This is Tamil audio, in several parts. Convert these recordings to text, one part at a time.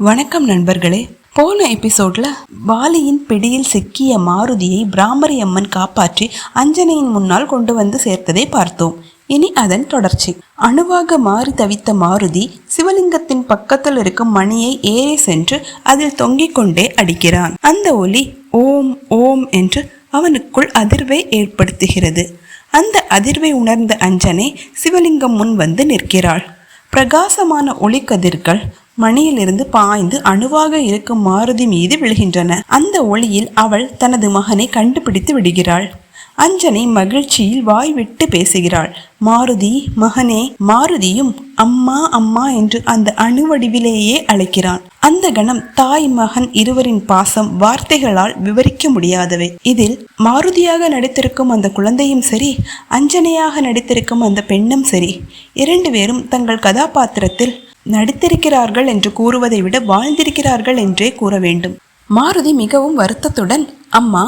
வணக்கம் நண்பர்களே. போன எபிசோட்ல வாலியின் பிடியில் சிக்கிய மாருதியை பிராமரி அம்மன் காப்பாற்றி அஞ்சனையின் முன்னால் கொண்டு வந்து சேர்த்ததை பார்த்தோம். இனி அதன் தொடர்ச்சி. அணுவாக மாறி தவித்த மாருதி சிவலிங்கத்தின் பக்கத்தில் இருக்கும் மணியை ஏறி சென்று அதில் தொங்கிக் கொண்டே அடிக்கிறான். அந்த ஒலி ஓம் ஓம் என்று அவனுக்குள் அதிர்வை ஏற்படுத்துகிறது. அந்த அதிர்வை உணர்ந்த அஞ்சனை சிவலிங்கம் முன் வந்து நிற்கிறாள். பிரகாசமான ஒளிக்கதிர்கள் மணியிலிருந்து பாய்ந்து அணுவாக இருக்கும் மாருதி மீது விழுகின்றன. அந்த ஒளியில் அவள் தனது மகனை கண்டுபிடித்து விடுகிறாள். அஞ்சனை மகிழ்ச்சியில் வாய் விட்டு பேசுகிறாள். மாருதி மகனே மாருதியும் அம்மா அம்மா என்று அந்த அணுவடிவிலேயே அழைக்கிறான். அந்த கணம் தாய் மகன் இருவரின் பாசம் வார்த்தைகளால் விவரிக்க முடியாதவை. இதில் மாருதியாக நடித்திருக்கும் அந்த குழந்தையும் சரி அஞ்சனையாக நடித்திருக்கும் அந்த பெண்ணும் சரி. இரண்டு பேரும் தங்கள் கதாபாத்திரத்தில் நடித்திருக்கிறார்கள் என்று கூறுவதை விட வாழ்ந்திருக்கிறார்கள் என்றே கூற வேண்டும். மாருதி மிகவும் வருத்தத்துடன் அம்மா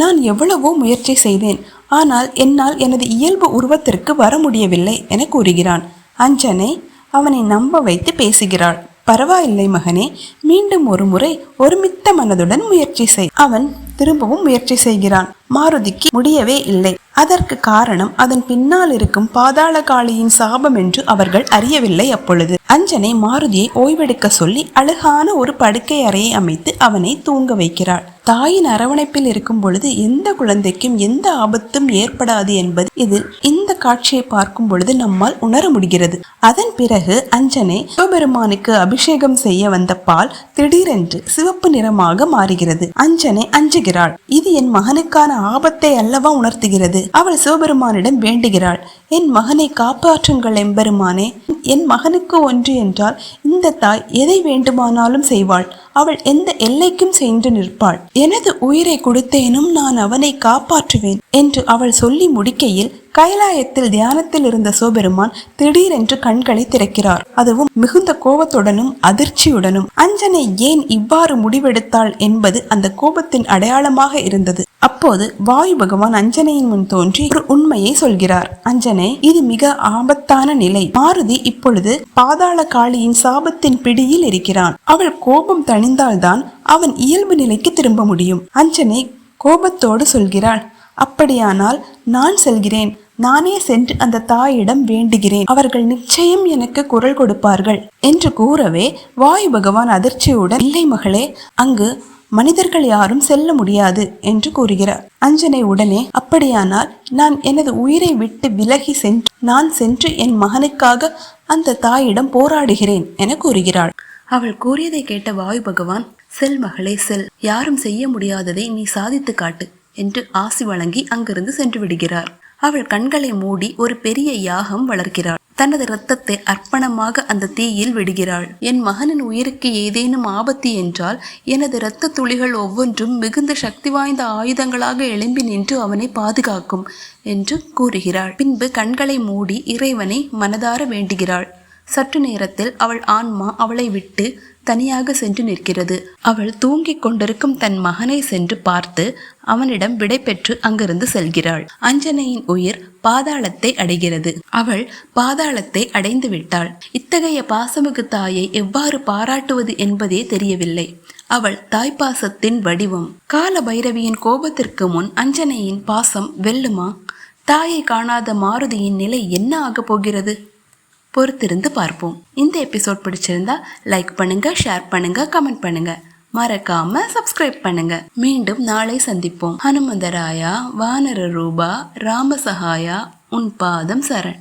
நான் எவ்வளவோ முயற்சி செய்தேன். ஆனால் என்னால் எனது இயல்பு உருவத்திற்கு வர முடியவில்லை என கூறுகிறான். அஞ்சனை அவனை நம்ப வைத்து பேசுகிறாள். பரவாயில்லை மகனே மீண்டும் ஒரு முறை ஒருமித்த மனதுடன் முயற்சி செய். அவன் திரும்பவும் முயற்சி செய்கிறான். மாருதிக்கு முடியவே இல்லை. அதற்கு காரணம் அதன் பின்னால் இருக்கும் பாதாள காளியின் சாபம் என்று அவர்கள் அறியவில்லை அப்பொழுது. அஞ்சனை மாருதியை ஓய்வெடுக்க சொல்லி அழகான ஒரு படுக்கை அறையை அமைத்து அவனை தூங்க வைக்கிறாள். தாயின் அரவணைப்பில் இருக்கும் பொழுது எந்த குழந்தைக்கும் எந்த ஆபத்தும் ஏற்படாது என்பது இதில் இந்த காட்சியை பார்க்கும் பொழுது நம்மால் உணர முடிகிறது. அதன் பிறகு அஞ்சனை சிவபெருமானுக்கு அபிஷேகம் செய்ய வந்த பால் திடீரென்று சிவப்பு நிறமாக மாறுகிறது. அஞ்சனை அஞ்சுகிறாள். இது என் மகனுக்கான ஆபத்தை அல்லவா உணர்த்துகிறது. அவள் சிவபெருமானிடம் வேண்டுகிறாள். என் மகனை காப்பாற்றுங்கள் எம்பெருமானே. என் மகனுக்கு ஒன்று என்றால் இந்த தாய் எதை வேண்டுமானாலும் செய்வாள். அவள் எந்த எல்லைக்கும் சென்று நிற்பாள். எனது உயிரை கொடுத்தேனும் நான் அவனை காப்பாற்றுவேன் என்று அவள் சொல்லி முடிக்கையில் கைலாயத்தில் தியானத்தில் இருந்த சிவபெருமான் திடீரென்று கண்களை திறக்கிறார். அதுவும் மிகுந்த கோபத்துடனும் அதிர்ச்சியுடனும். அஞ்சனை ஏன் இவ்வாறு முடிவெடுத்தாள் என்பது அந்த கோபத்தின் அடையாளமாக இருந்தது. அப்போது வாயு பகவான் அஞ்சனையின் முன் தோன்றி ஒரு உண்மையை சொல்கிறார். அஞ்சனை இது மிக ஆபத்தான நிலை. மாருதி இப்பொழுது பாதாள காளியின் சாபத்தின் பிடியில் இருக்கிறான். அவள் கோபம் தணிந்தால்தான் அவன் இயல்பு நிலைக்கு திரும்ப முடியும். அஞ்சனை கோபத்தோடு சொல்கிறாள் அப்படியானால் நான் செல்கிறேன். நானே சென்று அந்த தாயிடம் வேண்டுகிறேன். அவர்கள் நிச்சயம் எனக்கு குரல் கொடுப்பார்கள். என்று கூறவே வாயு பகவான் அதிர்ச்சியுடன் இல்லை மகளே அங்கு மனிதர்கள் யாரும் செல்ல முடியாது என்று கூறுகிறார். அஞ்சனை உடனே அப்படியானால் நான் எனது உயிரை விட்டு விலகி சென்று நான் சென்று என் மகனுக்காக அந்த தாயிடம் போராடுகிறேன் என கூறுகிறாள். அவள் கூறியதை கேட்ட வாயு பகவான் செல் மகளே செல். யாரும் செய்ய முடியாததை நீ சாதித்து காட்டு என்று ஆசி வழங்கி அங்கிருந்து சென்று விடுகிறார். அவள் கண்களை மூடி ஒரு பெரிய யாகம் வளர்க்கிறாள். தனது இரத்தத்தை அர்ப்பணமாக அந்த தீயில் விடுகிறாள். என் மகனின் உயிருக்கு ஏதேனும் ஆபத்து என்றால் எனது இரத்த துளிகள் ஒவ்வொன்றும் மிகுந்த சக்தி வாய்ந்த ஆயுதங்களாக எழும்பி நின்று அவனை பாதுகாக்கும் என்று கூறுகிறாள். பின்பு கண்களை மூடி இறைவனை மனதார வேண்டுகிறாள். சற்று நேரத்தில் அவள் ஆன்மா அவளை விட்டு தனியாக சென்று நிற்கிறது. அவள் தூங்கிக் கொண்டிருக்கும் தன் மகனை சென்று பார்த்து அவனிடம் விடை பெற்று அங்கிருந்து செல்கிறாள். அஞ்சனையின் உயிர் பாதாளத்தை அடைகிறது. அவள் பாதாளத்தை அடைந்து விட்டாள். இத்தகைய பாசமிகு தாயை எவ்வாறு பாராட்டுவது என்பதே தெரியவில்லை. அவள் தாய்ப்பாசத்தின் வடிவம். கால பைரவியின் கோபத்திற்கு முன் அஞ்சனையின் பாசம் வெல்லுமா? தாயை காணாத மாருதியின் நிலை என்ன ஆகப் போகிறது? பொறுத்திருந்து பார்ப்போம். இந்த எபிசோட் பிடிச்சிருந்தா லைக் பண்ணுங்க ஷேர் பண்ணுங்க கமெண்ட் பண்ணுங்க. மறக்காம சப்ஸ்கிரைப் பண்ணுங்க. மீண்டும் நாளை சந்திப்போம். ஹனுமந்தராயா வானர ரூபா ராமசகாயா உன் பாதம் சரண்.